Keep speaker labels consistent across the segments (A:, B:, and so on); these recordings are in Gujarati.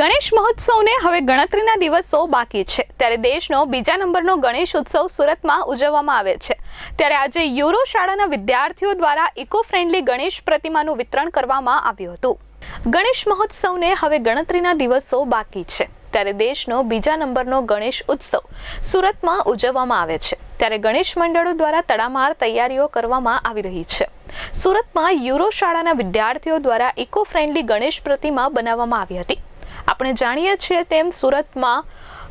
A: ગણેશ મહોત્સવને હવે ગણતરીના દિવસો બાકી છે. ત્યારે દેશનો બીજા નંબરનો ગણેશ ઉત્સવ સુરતમાં ઉજવવામાં આવે છે. ત્યારે આજે યુરો શાળાના વિદ્યાર્થીઓ દ્વારા ઇકો ફ્રેન્ડલી ગણેશ પ્રતિમાનું વિતરણ કરવામાં આવ્યું હતું. ગણેશ મહોત્સવને હવે ગણતરીના દિવસો બાકી છે. ત્યારે દેશનો બીજા નંબરનો ગણેશ ઉત્સવ સુરતમાં ઉજવવામાં આવે છે. ત્યારે ગણેશ મંડળો દ્વારા તડામાર તૈયારીઓ કરવામાં આવી રહી છે. સુરતમાં યુરો શાળાના વિદ્યાર્થીઓ દ્વારા ઇકો ફ્રેન્ડલી ગણેશ પ્રતિમા બનાવવામાં આવી હતી. આપણે જાણીએ છીએ તેમ સુરતમાં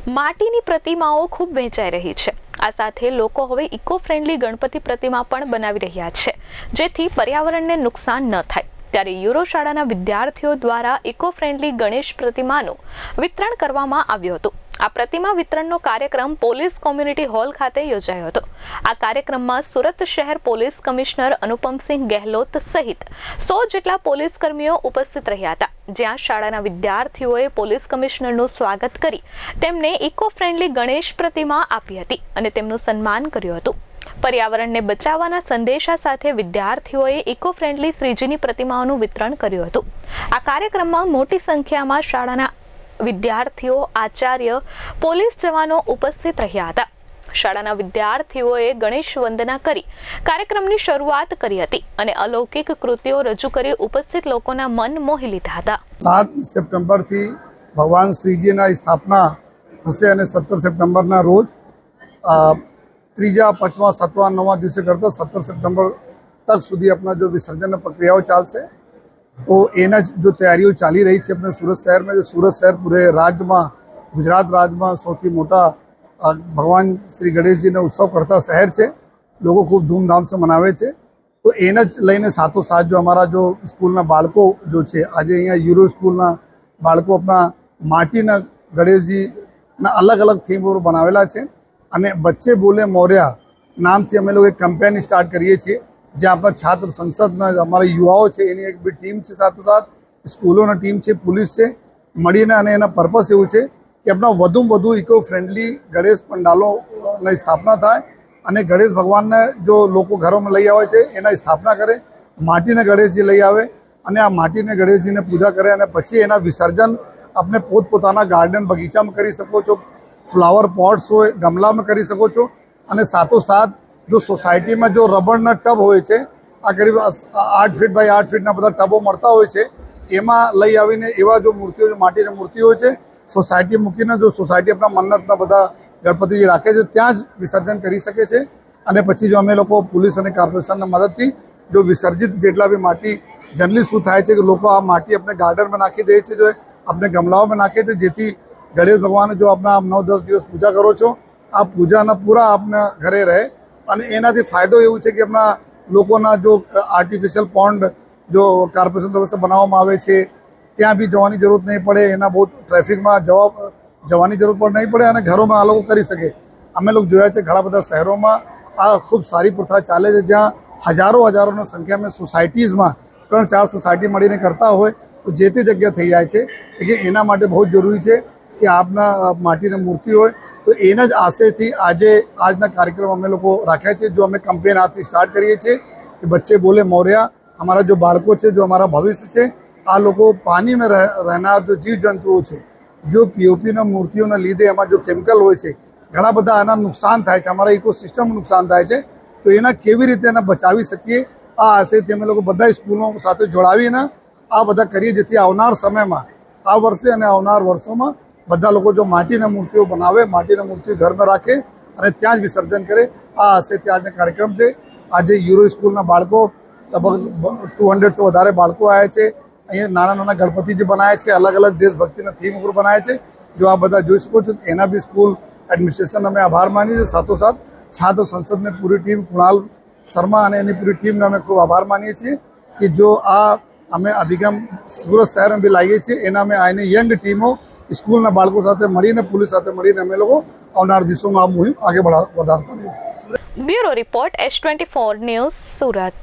A: માટીની પ્રતિમાઓ ખૂબ વેચાઈ રહી છે. આ સાથે લોકો હવે ઇકો ફ્રેન્ડલી ગણપતિ પ્રતિમા પણ બનાવી રહ્યા છે, જેથી પર્યાવરણને નુકસાન ન થાય. ત્યારે યુરો શાળાના વિદ્યાર્થીઓ દ્વારા ઇકો ફ્રેન્ડલી ગણેશ પ્રતિમાનું વિતરણ કરવામાં આવ્યું હતું. આ પ્રતિમા વિતરણનો કાર્યક્રમ પોલીસ કોમ્યુનિટી હોલ ખાતે યોજાયો હતો. આ કાર્યક્રમમાં સુરત શહેર પોલીસ કમિશનર અનુપમસિંહ ગેહલોત સહિત સો જેટલા પોલીસ કર્મીઓ ઉપસ્થિત રહ્યા હતા. જ્યાં શાળાના વિદ્યાર્થીઓએ પોલીસ કમિશનરનું સ્વાગત કરી તેમને ઇકો ફ્રેન્ડલી ગણેશ પ્રતિમા આપી હતી અને તેમનું સન્માન કર્યું હતું. પર્યાવરણને બચાવવાના સંદેશા સાથે વિદ્યાર્થીઓએ ઇકો ફ્રેન્ડલી શ્રીજીની પ્રતિમાઓનું વિતરણ કર્યું હતું. આ કાર્યક્રમમાં મોટી સંખ્યામાં શાળાના વિદ્યાર્થીઓ, આચાર્ય, પોલીસ જવાનો ઉપસ્થિત રહ્યા હતા. શાળાના વિદ્યાર્થીઓએ ગણેશ વંદના કરી, કાર્યક્રમની શરૂઆત કરી હતી અને અલૌકિક કૃતિઓ રજૂ કરી ઉપસ્થિત લોકોના મન મોહી લીધા હતા.
B: સાત સપ્ટેમ્બરથી ભગવાન શ્રીજીના સ્થાપના થશે અને સત્તર સપ્ટેમ્બરના રોજ ત્રીજા, પાંચમા, સાતમા, નવમા દિવસે કરતા સત્તર સપ્ટેમ્બર તક સુધી આપણા જો વિસર્જનની પ્રક્રિયાઓ ચાલશે. તો એના જ જો તૈયારીઓ ચાલી રહી છે આપણે સુરત શહેરમાં, જો સુરત શહેર પૂરે રાજ્યમાં ગુજરાત રાજ્યમાં સૌથી મોટા ભગવાન શ્રી ગણેશજીનો ઉત્સવ કરતા શહેર છે. લોકો ખૂબ ધૂમધામથી મનાવે છે. તો એને જ લઈને સાથોસાથ જો અમારા જો સ્કૂલના બાળકો જો છે, આજે અહીંયા યુરો સ્કૂલના બાળકો આપણા માટીના ગણેશજીના અલગ અલગ થીમ પર બનાવેલા છે. અને બચ્ચે બોલે મોર્યા, નામથી અમે લોકો એક કેમ્પેન સ્ટાર્ટ કરીએ છીએ, જ્યાં આપણા છાત્ર સંસદના અમારા યુવાઓ છે, એની એક બી ટીમ છે સાથોસાથ, સ્કૂલોના ટીમ છે પોલીસ છે, મળીને અને એના પર્પસ એવું છે કે આપણા વધુમાં વધુ ઇકો ફ્રેન્ડલી ગણેશ પંડાલોની સ્થાપના થાય અને ગણેશ ભગવાનને જો લોકો ઘરોમાં લઈ આવે છે, એના સ્થાપના કરે, માટીના ગણેશજી લઈ આવે અને આ માટીને ગણેશજીને પૂજા કરે અને પછી એના વિસર્જન આપણે પોતપોતાના ગાર્ડન બગીચામાં કરી શકો છો. ફ્લાવર પોટ્સ હોય, ગમલામાં કરી શકો છો. અને સાથોસાથ જો સોસાયટીમાં જો રબરના ટબ હોય છે, આ કરીબ આઠ ફીટ બાય આઠ ફીટના બધા ટબો મળતા હોય છે, એમાં લઈ આવીને એવા જો મૂર્તિઓ જો માટીની મૂર્તિઓ હોય છે, સોસાયટી મૂકીને જો સોસાયટી આપણા મન્નતના બધા ગણપતિજી રાખે છે, ત્યાં જ વિસર્જન કરી શકે છે. અને પછી જો અમે લોકો પોલીસ અને કોર્પોરેશનના મદદથી જો વિસર્જિત જેટલા બી માટી જનરલી શું થાય છે કે લોકો આ માટી આપણે ગાર્ડનમાં નાખી દે છે, જો આપણે ગમલાઓમાં નાખે છે જેથી ગણેશ ભગવાન જો આપના આપ નવ દસ દિવસ પૂજા કરો છો, આ પૂજાના પૂરા આપના ઘરે રહે. અને એનાથી ફાયદો એવું છે કે આપણા લોકોના જો આર્ટિફિશિયલ પોન્ડ જો કોર્પોરેશન તરફથી બનાવવામાં આવે છે, ત્યાં બી જવાની જરૂર નહીં પડે, એના બહુ ટ્રાફિકમાં જવા જવાની જરૂર પણ નહીં પડે અને ઘરોમાં આ લોકો કરી શકે. અમે લોકો જોયા છે ઘણા બધા શહેરોમાં આ ખૂબ સારી પ્રથા ચાલે છે, જ્યાં હજારો હજારોની સંખ્યામાં સોસાયટીઝમાં ત્રણ ચાર સોસાયટી મળીને કરતા હોય, તો જે તે જગ્યા થઈ જાય છે, એટલે એના માટે બહુ જરૂરી છે. કે આપના માટીની મૂર્તિ હોય, તો એના જ આશયથી આજે આજના કાર્યક્રમ અમે લોકો રાખ્યા છે, જો અમે કમ્પેન આથી સ્ટાર્ટ કરીએ છીએ, કે બચ્ચે બોલે મોર્યા, અમારા જો બાળકો છે, જો અમારા ભવિષ્ય છે, આ લોકો પાણીમાં રહ- રહેનાર જો જીવજંતુઓ છે, જો પીઓપીના મૂર્તિઓના લીધે એમાં જો કેમિકલ હોય છે, ઘણા બધા આના નુકસાન થાય છે, અમારા ઇકોસિસ્ટમ નુકસાન થાય છે, તો એના કેવી રીતે એને બચાવી શકીએ, આ આશયથી અમે લોકો બધા સ્કૂલો સાથે જોડાવીને આ બધા કરીએ, જેથી આવનાર સમયમાં, આ વર્ષે અને આવનાર વર્ષોમાં બધા લોકો જો માટીના મૂર્તિઓ બનાવે, માટીના મૂર્તિઓ ઘરમાં રાખે અને ત્યાં જ વિસર્જન કરે, આ હશે ત્યાંનો કાર્યક્રમ છે. આજે યુરો સ્કૂલના બાળકો લગભગ ટુ હંડ્રેડથી વધારે બાળકો આવ્યા છે. અહીંયા નાના નાના ગણપતિ જે બનાવ્યા છે, અલગ અલગ દેશભક્તિના થીમ ઉપર બનાવ્યા છે. જો આ બધા જોઈ શકો છો, એના બી સ્કૂલ એડમિનિસ્ટ્રેશન અમે આભાર માનીએ છીએ. સાથોસાથ છાત્ર સંસદની પૂરી ટીમ કુણાલ શર્મા અને એની પૂરી ટીમને અમે ખૂબ આભાર માનીએ છીએ કે જો આ અમે અભિગમ સુરત શહેરમાં બી લાવીએ છીએ, એના અમે આને યંગ ટીમો સ્કૂલના બાળકો સાથે મળીને, પોલીસ સાથે મળીને અમે લોકો આવનાર દિવસોમાં આ મુહિમ આગળ વધારતા રહીશું.
A: Bureau report S twenty four news Surat.